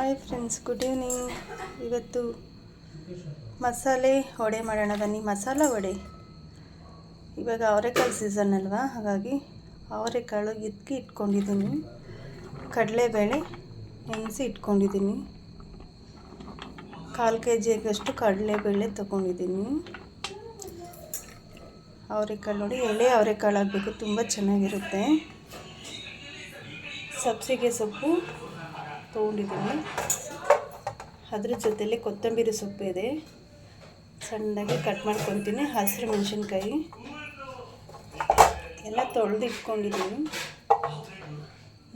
Hi friends good evening ಇವತ್ತು ಮಸಾಲೆ ವಡೆ ಮಾಡೋಣ, ಬನ್ನಿ. ಮಸಾಲ ವಡೆ. ಇವಾಗ ಅವರೆಕಾಳು ಸೀಸನ್ ಅಲ್ವಾ? ಹಾಗಾಗಿ ಅವರೆಕಾಳು ಎತ್ತಿ ಇಟ್ಕೊಂಡಿದ್ದೀನಿ. ಕಡಲೆಬೇಳೆ ನೆನೆಸಿ ಇಟ್ಕೊಂಡಿದ್ದೀನಿ. ಕಾಲು ಕೆ ಜಿಗಷ್ಟು ಕಡಲೆಬೇಳೆ ತೊಗೊಂಡಿದ್ದೀನಿ. ಅವರೆಕಾಳು ನೋಡಿ ಎಳೆ ಅವರೆಕಾಳು ಆಗಬೇಕು. ತುಂಬ ಚೆನ್ನಾಗಿರುತ್ತೆ. ಸಬ್ಸಿಗೆ ಸೊಪ್ಪು. ತೊಗೊಂಡಿದ್ದೀನಿ. ಅದ್ರ ಜೊತೆಯಲ್ಲಿ ಕೊತ್ತಂಬರಿ ಸೊಪ್ಪು ಇದೆ. ಸಣ್ಣದಾಗಿ ಕಟ್ ಮಾಡ್ಕೊತೀನಿ. ಹಸಿರು ಮೆಣಸಿನ್ಕಾಯಿ. ಎಲ್ಲ ತೊಳೆದು ಇಟ್ಕೊಂಡಿದ್ದೀನಿ.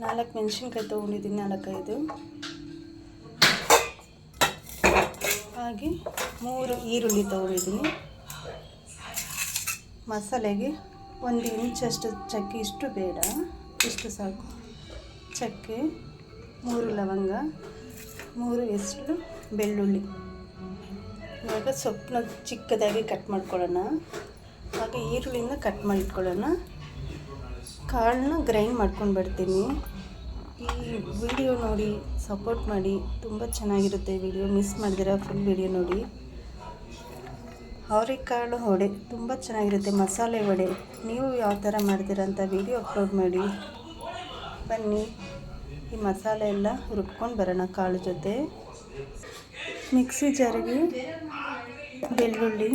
ನಾಲ್ಕು ಮೆಣಸಿನ್ಕಾಯಿ ತೊಗೊಂಡಿದ್ದೀನಿ, ನಾಲ್ಕೈದು. ಹಾಗೆ ಮೂರು ಈರುಳ್ಳಿ ತೊಗೊಂಡಿದ್ದೀನಿ. ಮಸಾಲೆಗೆ ಒಂದು ಇಂಚಷ್ಟು ಚಕ್ಕೆ, ಇಷ್ಟು ಬೇಡ. ಇಷ್ಟು ಸಾಕು. ಚಕ್ಕೆ. ಮೂರು ಲವಂಗ, ಮೂರು ಎಷ್ಟು ಬೆಳ್ಳುಳ್ಳಿ. ಇವಾಗ ಸೊಪ್ಪನ್ನ ಚಿಕ್ಕದಾಗಿ ಕಟ್ ಮಾಡ್ಕೊಳ್ಳೋಣ. ಹಾಗೆ ಈರುಳ್ಳಿನ ಕಟ್ ಮಾಡಿಟ್ಕೊಳ್ಳೋಣ. ಕಾಳನ್ನ ಗ್ರೈಂಡ್ ಮಾಡ್ಕೊಂಡು ಬರ್ತೀನಿ ಈ ವಿಡಿಯೋ ನೋಡಿ ಸಪೋರ್ಟ್ ಮಾಡಿ. ತುಂಬ ಚೆನ್ನಾಗಿರುತ್ತೆ ವಿಡಿಯೋ ಮಿಸ್ ಮಾಡಿದಿರ ಫುಲ್ ವಿಡಿಯೋ ನೋಡಿ. ಅವರೆಕಾಳು ವಡೆ ತುಂಬ ಚೆನ್ನಾಗಿರುತ್ತೆ, ಮಸಾಲೆ ವಡೆ. ನೀವು ಯಾವ ಥರ ಮಾಡ್ತೀರ ಅಂತ ವಿಡಿಯೋ ಅಪ್ಲೋಡ್ ಮಾಡಿ. ಬನ್ನಿ. ಈ ಮಸಾಲೆ ಎಲ್ಲ ರುಬ್ಕೊಂಡು ಬರೋಣ ಕಾಳು ಜೊತೆ. ಮಿಕ್ಸಿ ಜಾರಿಗೆ ಬೆಳ್ಳುಳ್ಳಿ.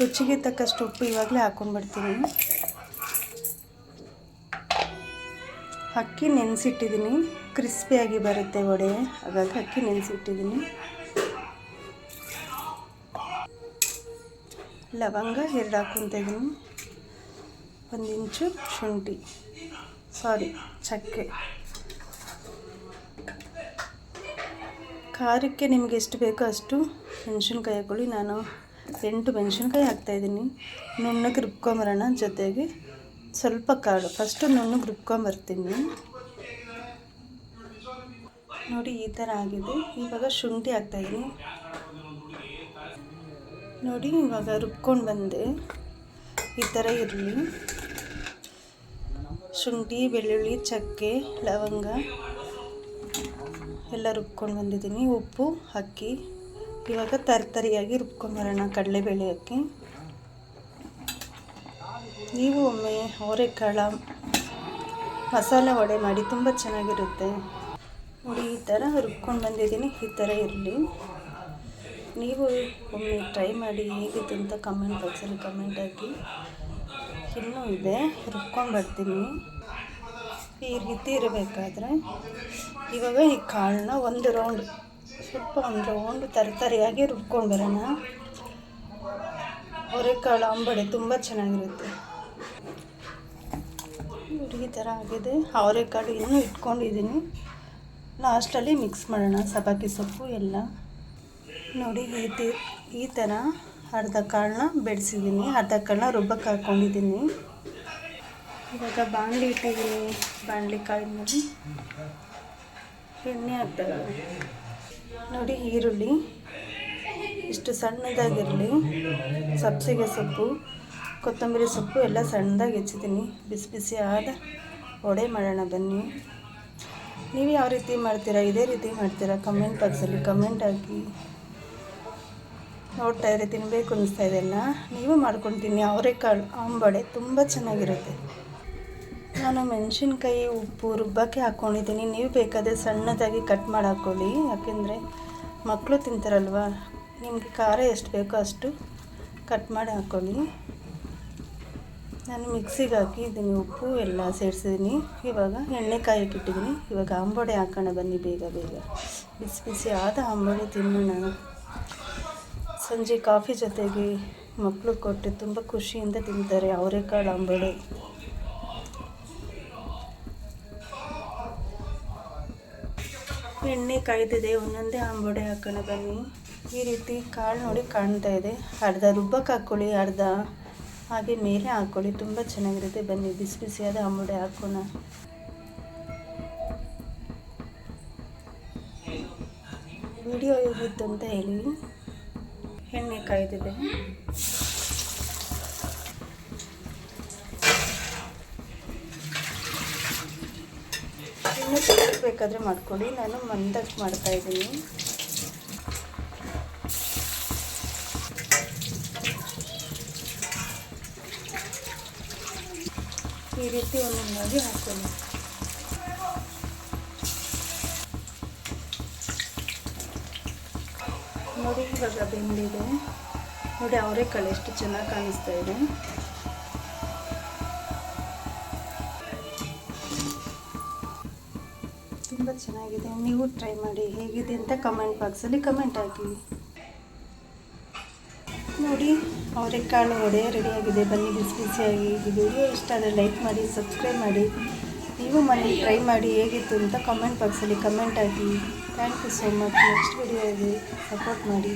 ರುಚಿಗೆ ತಕ್ಕಷ್ಟು ಉಪ್ಪು ಇವಾಗಲೇ ಹಾಕ್ಕೊಂಡು ಬರ್ತೀನಿ ಅಕ್ಕಿ ನೆನೆಸಿಟ್ಟಿದ್ದೀನಿ. ಕ್ರಿಸ್ಪಿಯಾಗಿ ಬರುತ್ತೆ ವಡೆ. ಹಾಗಾಗಿ ಅಕ್ಕಿ ನೆನೆಸಿಟ್ಟಿದ್ದೀನಿ. ಲವಂಗ ಎರಡು ಹಾಕ್ಕೊತ ಇದ್ದೀನಿ ಒಂದು ಇಂಚು ಶುಂಠಿ. ಸಾರಿ ಚಕ್ಕೆ. ಖಾರಕ್ಕೆ ನಿಮಗೆ ಎಷ್ಟು ಬೇಕೋ ಅಷ್ಟು ಮೆಣಸಿನ್ಕಾಯಿ ಹಾಕೊಳ್ಳಿ ನಾನು ಎಂಟು ಮೆಣಸಿನ್ಕಾಯಿ ಹಾಕ್ತಾಯಿದ್ದೀನಿ. ನುಣ್ಣಗೆ ರುಬ್ಕೊಂಬರೋಣ ಜೊತೆಗೆ ಸ್ವಲ್ಪ ಕಾಳು. ಫಸ್ಟು ನುಣ್ಣಗೆ ರುಬ್ಕೊಂಬರ್ತೀನಿ. ನೋಡಿ, ಈ ಥರ ಆಗಿದೆ. ಇವಾಗ ಶುಂಠಿ ಹಾಕ್ತಾಯಿದ್ದೀನಿ. ನೋಡಿ, ಇವಾಗ ರುಬ್ಕೊಂಡು ಬಂದೆ. ಈ ಥರ ಇರಲಿ. ಶುಂಠಿ, ಬೆಳ್ಳುಳ್ಳಿ, ಚಕ್ಕೆ, ಲವಂಗ ಎಲ್ಲ ರುಬ್ಕೊಂಡು ಬಂದಿದ್ದೀನಿ. ಉಪ್ಪು ಅಕ್ಕಿ ಇವಾಗ ತರ್ತರಿಯಾಗಿ ರುಬ್ಕೊಂಬರೋಣ ಕಡಲೆಬೇಳೆ ಅಕ್ಕಿ ನೀವು ಒಮ್ಮೆ ಅವರೆಕಾಳು ಮಸಾಲೆ ವಡೆ ಮಾಡಿ ತುಂಬ ಚೆನ್ನಾಗಿರುತ್ತೆ. ನೋಡಿ, ಈ ಥರ ರುಬ್ಕೊಂಡು ಬಂದಿದ್ದೀನಿ. ಈ ಥರ ಇರಲಿ. ನೀವು ಒಮ್ಮೆ ಟ್ರೈ ಮಾಡಿ ಹೇಗಿತ್ತು ಅಂತ ಕಮೆಂಟ್ ಬಾಕ್ಸಲ್ಲಿ ಕಮೆಂಟ್ ಹಾಕಿ. ಇನ್ನೂ ಇದೆ, ರುಬ್ಕೊಂಡು ಬರ್ತೀನಿ. ಈ ರೀತಿ ಇರಬೇಕಾದ್ರೆ. ಇವಾಗ ಈ ಕಾಳನ್ನ ಒಂದು ರೌಂಡ್ ಸ್ವಲ್ಪ ಒಂದು ರೌಂಡ್ ತರತರಿಯಾಗಿ ರುಬ್ಕೊಂಡು ಬರೋಣ. ಅವರೆಕಾಳು ಅಂಬಡೆ ತುಂಬ ಚೆನ್ನಾಗಿರುತ್ತೆ. ಈ ಥರ ಆಗಿದೆ. ಅವರೆಕಾಳು ಇನ್ನೂ ಇಟ್ಕೊಂಡಿದ್ದೀನಿ. ಲಾಸ್ಟಲ್ಲಿ ಮಿಕ್ಸ್ ಮಾಡೋಣ. ಸಬಾಕಿ ಸೊಪ್ಪು, ಎಲ್ಲ. ನೋಡಿ, ಈ ಈ ಥರ ಅರ್ಧ ಕಾಳನ್ನ ಬೆಳೆಸಿದ್ದೀನಿ ಅರ್ಧ ಕಾಳನ್ನ ರುಬ್ಬಕ್ಕೆ ಹಾಕ್ಕೊಂಡಿದ್ದೀನಿ ಇವಾಗ ಬಾಣಲಿ ಇಟ್ಟಿದ್ದೀನಿ. ಬಾಣಲಿ ಕಾಳಿನ ಮೇಲೆ. ಎಣ್ಣೆ ಹಾಕ್ತಾರೆ ನೋಡಿ ಈರುಳ್ಳಿ. ಇಷ್ಟು ಸಣ್ಣದಾಗಿರಲಿ. ಸಬ್ಸಿಗೆ ಸೊಪ್ಪು, ಕೊತ್ತಂಬರಿ ಸೊಪ್ಪು ಎಲ್ಲ ಸಣ್ಣದಾಗಿ ಹೆಚ್ಚಿದ್ದೀನಿ. ಬಿಸಿ ಬಿಸಿ ಆದ ವಡೆ ಮಾಡೋಣ ಬನ್ನಿ. ನೀವು ಯಾವ ರೀತಿ ಮಾಡ್ತೀರಾ? ಇದೇ ರೀತಿ ಮಾಡ್ತೀರಾ? ಕಮೆಂಟ್ ಬಾಕ್ಸಲ್ಲಿ ಕಮೆಂಟ್ ಹಾಕಿ. ನೋಡ್ತಾ ಇದ್ರೆ ತಿನ್ನಬೇಕು ಅನಿಸ್ತಾ ಇದೆಲ್ಲ ನೀವು ಮಾಡ್ಕೊಳ್ತೀನಿ ಅವರೆಕಾಳು ಅಂಬಡೆ ತುಂಬ ಚೆನ್ನಾಗಿರುತ್ತೆ. ನಾನು ಮೆಣಸಿನ್ಕಾಯಿ, ಉಪ್ಪು ರುಬ್ಬಕ್ಕೆ ಹಾಕ್ಕೊಂಡಿದ್ದೀನಿ ನೀವು ಬೇಕಾದರೆ ಸಣ್ಣದಾಗಿ ಕಟ್ ಮಾಡಿ ಹಾಕ್ಕೊಳ್ಳಿ ಯಾಕೆಂದರೆ ಮಕ್ಕಳು ತಿಂತಾರಲ್ವ? ನಿಮಗೆ ಖಾರ ಎಷ್ಟು ಬೇಕೋ ಅಷ್ಟು ಕಟ್ ಮಾಡಿ ಹಾಕ್ಕೊಳ್ಳಿ ನಾನು ಮಿಕ್ಸಿಗೆ ಹಾಕಿ ಹಾಕಿದ್ದೀನಿ ಉಪ್ಪು ಎಲ್ಲ ಸೇರಿಸಿದ್ದೀನಿ. ಇವಾಗ ಎಣ್ಣೆ ಕಾಯಕ್ಕಿಟ್ಟಿದ್ದೀನಿ ಇವಾಗ ಅಂಬೊಡೆ ಹಾಕೋಣ ಬನ್ನಿ ಬೇಗ ಬೇಗ. ಬಿಸಿ ಬಿಸಿ ಆದ ಅಂಬೊಡೆ ತಿನ್ನೋಣ. ಸಂಜೆ ಕಾಫಿ ಜೊತೆಗೆ ಮಕ್ಕಳು ಕೊಟ್ಟು ತುಂಬ ಖುಷಿಯಿಂದ ತಿಂತಾರೆ. ಅವರೆಕಾಳು ಅಂಬೊಡೆ. ಎಣ್ಣೆ ಕಾಯ್ದಿದೆ. ಒಂದೊಂದೇ ಅಂಬೊಡೆ ಹಾಕೋಣ ಬನ್ನಿ. ಈ ರೀತಿ ಕಾಳು ನೋಡಿ ಕಾಣ್ತಾ ಇದೆ. ಅರ್ಧ ರುಬ್ಬಕ್ಕೆ ಹಾಕ್ಕೊಳ್ಳಿ ಅರ್ಧ ಹಾಗೆ ಮೇಲೆ ಹಾಕ್ಕೊಳ್ಳಿ ತುಂಬ ಚೆನ್ನಾಗಿರುತ್ತೆ. ಬನ್ನಿ ಬಿಸಿ ಬಿಸಿಯಾದ ಅಂಬೊಡೆ ಹಾಕೋಣ. ವಿಡಿಯೋ ಹೇಗಿತ್ತು ಅಂತ ಹೇಳಿ. ಎಣ್ಣೆ ಕಾಯ್ದಿದೆ. ಇನ್ನೂ ಚೆನ್ನಾಗಿ ಬೇಕಾದರೆ ಮಾಡ್ಕೊಳ್ಳಿ. ನಾನು ಮಂದಕ್ಕೆ ಮಾಡ್ತಾಯಿದ್ದೀನಿ ಈ ರೀತಿ ಒಂದೊಂದಾಗಿ ಹಾಕೊಳ್ಳಿ. ನೋಡಿ, ಇವಾಗ ಬೆಂದಿದೆ. ನೋಡಿ ಅವರೆಕಾಳು ಎಷ್ಟು ಚೆನ್ನಾಗಿ ಕಾಣಿಸ್ತಾ ಇದೆ. ತುಂಬ ಚೆನ್ನಾಗಿದೆ. ನೀವು ಟ್ರೈ ಮಾಡಿ, ಹೇಗಿದೆ ಅಂತ ಕಮೆಂಟ್ ಬಾಕ್ಸಲ್ಲಿ ಕಮೆಂಟ್ ಹಾಕಿ. ನೋಡಿ ಅವರೆಕಾಳು ಒಡೆ ರೆಡಿಯಾಗಿದೆ ಬನ್ನಿ, ಬಿಸಿ ಬಿಸಿಯಾಗಿ ಈ ವಿಡಿಯೋ ಇಷ್ಟ ಆದರೆ ಲೈಕ್ ಮಾಡಿ ಸಬ್ಸ್ಕ್ರೈಬ್ ಮಾಡಿ. ನೀವು ಮನೆ ಟ್ರೈ ಮಾಡಿ, ಹೇಗಿತ್ತು ಅಂತ ಕಮೆಂಟ್ ಬಾಕ್ಸಲ್ಲಿ comment hockey. Thank you so much next ವಿಡಿಯೋಗೆ ಸಪೋರ್ಟ್ ಮಾಡಿ.